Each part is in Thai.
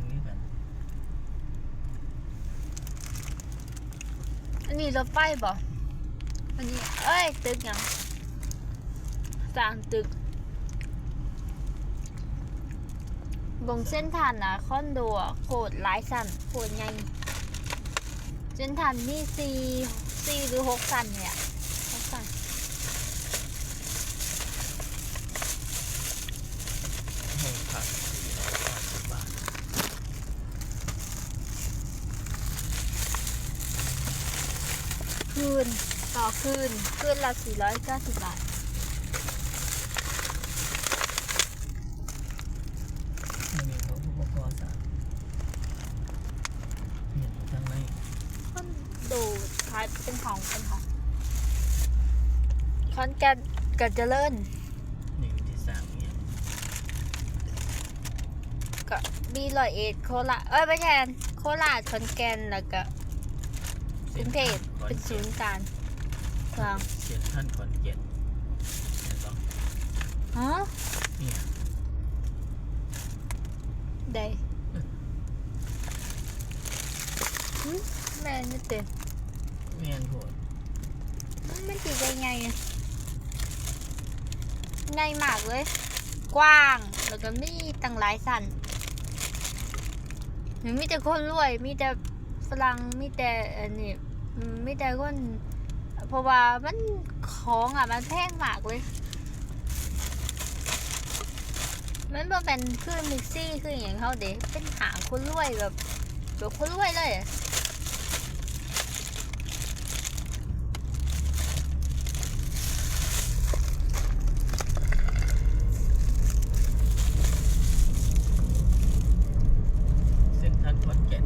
นนี่กันอันนี้รถไฟบ่อันนี้ เอ้ย ตึกยังสร้างตึกบงเส้นทานนะคอนโดโคตรหลายสันโคตรใหญ่เส้นทานมีสี่สี่หรือหกสันเนี่ยหกสัน ห้องพัก490บาท คืน ต่อคืน คืนละสี่ร้อยเก้าสิบบาทมันมีเขาอุปกรณ์สามเห็นอยู่ข้างในคอนโดท้ายเป็นของเป็นของคอนแก่นกับเจริญหนึ่งที่สามเนี่ยก็มีร้อยเอ็ดโคราชเอ้ยไม่ใช่โคราชขอนแก่นแล้วก็กรุงเทพ เป็นศูนย์กลางกลางเสียนท่านขอนแก่นเห็นปะฮะเนี่ยได้หึแม่นี่เต็มแม่นโหดมันจีได้ไงอะง่ายมากเลย กว้าง แล้วก็มีตั้งหลายสันหรือมีแต่คนรวย มีแต่ฝรั่งมีแต่อันนี้ อืมมีแต่คนเพราะว่ามันของอะมันแพงมากเลย มันบ่เป็นคือมิกซี่คืออย่างเขาเด็เป็นหางคนรวยแบบแบบคนรวยเลยอะ เส้นท่านขอนแก่น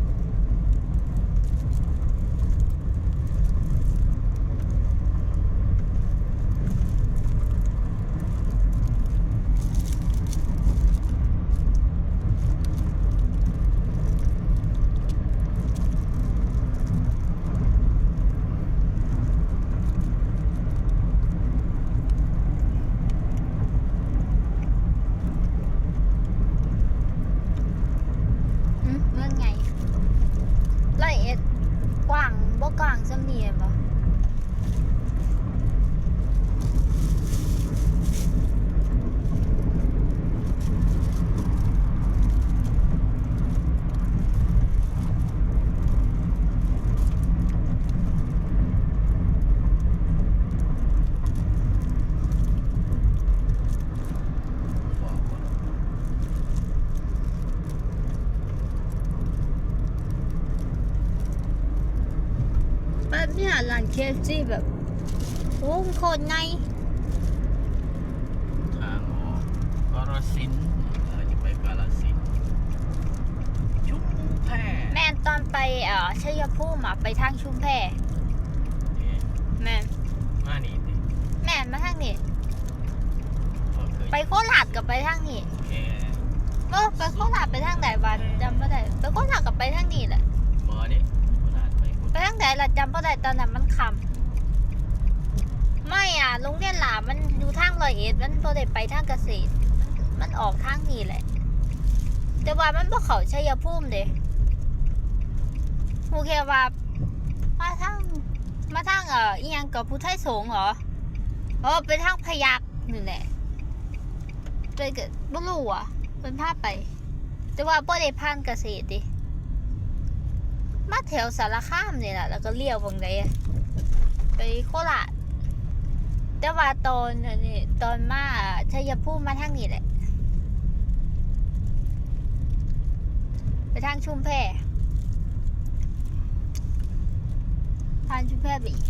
อืมเรื่องไงร้อยเอ็ดกว้าง บ่กว้างจำเนียบ่ บอกว่า แบบเนี้ยร้านเคฟซีแบบโอ้โคตรไงทางออกกรสินธุ์เราจะไปกาลสินธุ์ชุมแพแม่นตอนไปเอ่อชัยภูมิอะไปทางชุมแพเอ๊ะแม่นมานี่ดิแม่นมาทางนี้ก็เคยไปโคราชกับไปทางนี้แค่เออไปโคราชไปทางไหนบ้านจำไม่ได้ไปโคราชกับไปทางนี้แหละบอนี่โคราช ไปคนไปทางไหนล่ะจำไม่ได้ตอนนั้นมันคำไม่อะโรงเรียนหลามันอยู่ทางรอยเอ็ดมันพอได้ไปทางเกษตร มันออกทางนี้แหละ แต่ว่ามันบ่เขาชัยภูมิเด้ฮูแค่ว่ามาทางมาทางเอ่ออียังกับผู้ไทยสงเหรอเออไปทางพยักนี่แหละไปเกิดบ่รู้อะเป็นภาพไป แต่ว่าบ่ได้ผ่านเกษตรดิ มาแถวสารคามนี่แหละแล้วก็เลี้ยวบางไดไปโคราชแต่ว่าตอนนี้ตอนมาชัยภูมิมาทางนี้แหละ ไปทางชุมแพผ่านชุมแพไปอีก